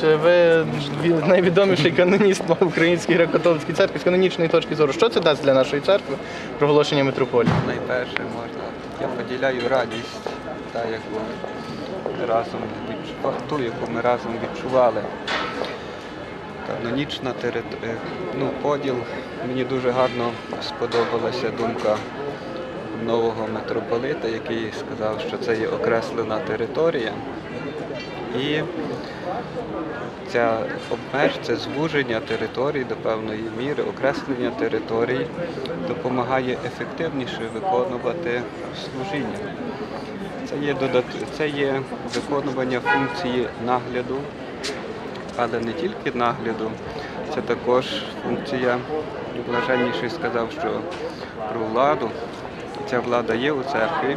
Чи ви найвідоміший каноніст в Українській греко-католицькій церкві з канонічної точки зору? Що це дасть для нашої церкви проголошення митрополії? Найперше можна. Я поділяю радість, та яку разом відчували, ту, яку ми разом відчували. Канонічна територія, ну, поділ. Мені дуже гарно сподобалася думка нового митрополита, який сказав, що це є окреслена територія. І ця обмеж, це звуження території до певної міри, окреслення територій допомагає ефективніше виконувати служіння. Це є, додат... це є виконування функції нагляду, але не тільки нагляду, це також функція, блаженніший сказав, що про владу. Ця влада є у церкві.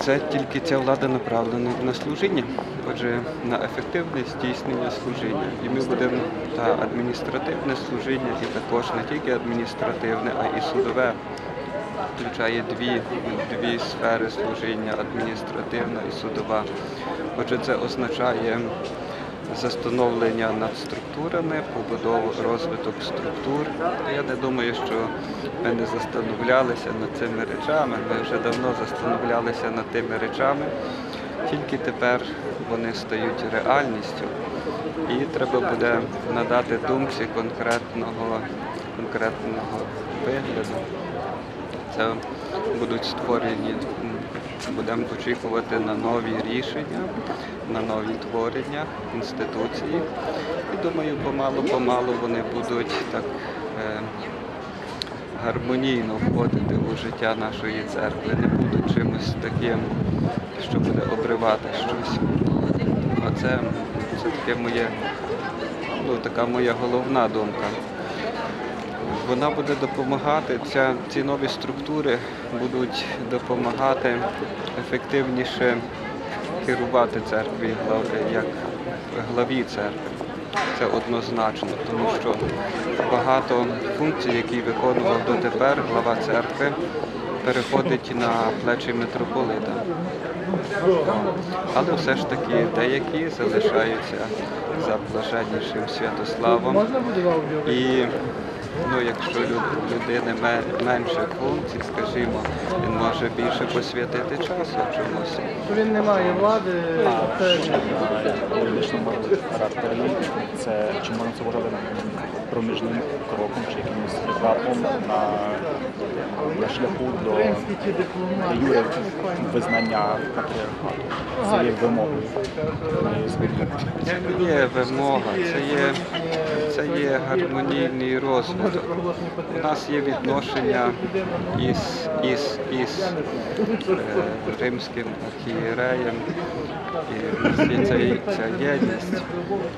Це тільки ця влада направлена на служіння, отже, на ефективне здійснення служіння. І ми будемо та адміністративне служіння, і також не тільки адміністративне, а і судове. Включає дві, дві сфери служіння адміністративна і судова. Отже, це означає застановлення над структурами, побудову, розвиток структур. Я не думаю, що ми не застановлялися над цими речами. Ми вже давно застановлялися над тими речами, тільки тепер вони стають реальністю. І треба буде надати думці конкретного, конкретного вигляду. Це будуть створені, будемо очікувати на нові рішення, на нові творення інституції. І думаю, помалу-помалу вони будуть так е, гармонійно входити у життя нашої церкви, не будуть чимось таким, що буде обривати щось. А це, це таке моє, ну, така моя головна думка. Вона буде допомагати, ця, ці нові структури будуть допомагати ефективніше керувати церкві як главі церкви. Це однозначно, тому що багато функцій, які виконував дотепер глава церкви, переходить на плечі митрополита. Але все ж таки деякі залишаються за блаженнішим Святославом. І ну, якщо люд- людини ме- менше функцій, скажімо, він може більше посвятити часу чомусь. Він не має влади. Це На юридичному характері це чи можна це вважати проміжним кроком чи якимось етапом на, на шляху до юре визнання патріархату. Це є вимогою. Це не є вимога, це є, це є гармонійний розвиток. У нас є відношення із, із, із е, римським архієреєм, і ця, ця єдність.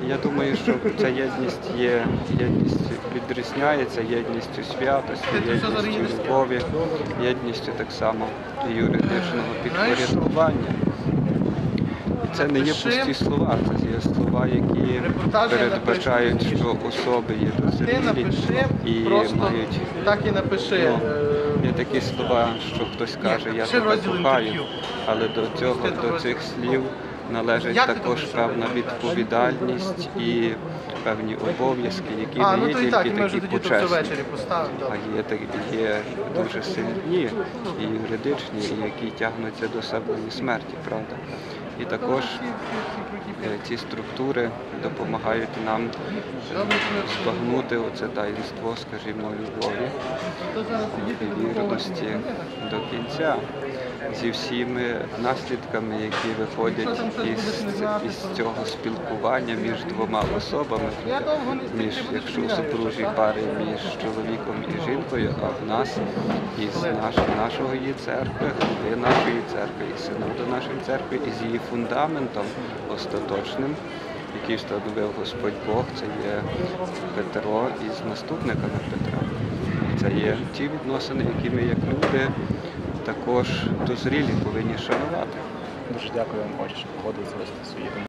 Я думаю, що ця єдність є єдність відрізняється єдністю святості, єдністю любові, єдністю так само і юридичного підпорядкування. І Це не є пусті слова, це є слова, які передбачають, що особи є дозрілі і мають так і напиши. Ну, Е, Є такі слова, що хтось каже, я тебе кохаю, але до цього, до цих слів належить Як також певна відповідальність і певні обов'язки, які А, не ну є і так, тільки і такі почесні, а є, так- є дуже сильні і юридичні, і які тягнуться до самої смерті, правда. І також е, ці структури допомагають нам збагнути оце таїнство, скажімо, любові вірності до кінця зі всіми наслідками, які виходять із, із цього спілкування між двома особами, між якщо в супружій пари між чоловіком і жінкою, а в нас із наш, нашої церкви, голови нашої церкви, і синоду нашої церкви, і з її фундаментом остаточним, який встановив Господь Бог, це є Петро із наступниками Петра. Це є ті відносини, які ми як люди також дозрілі повинні шанувати. Дуже дякую вам, що погодилися вести свої.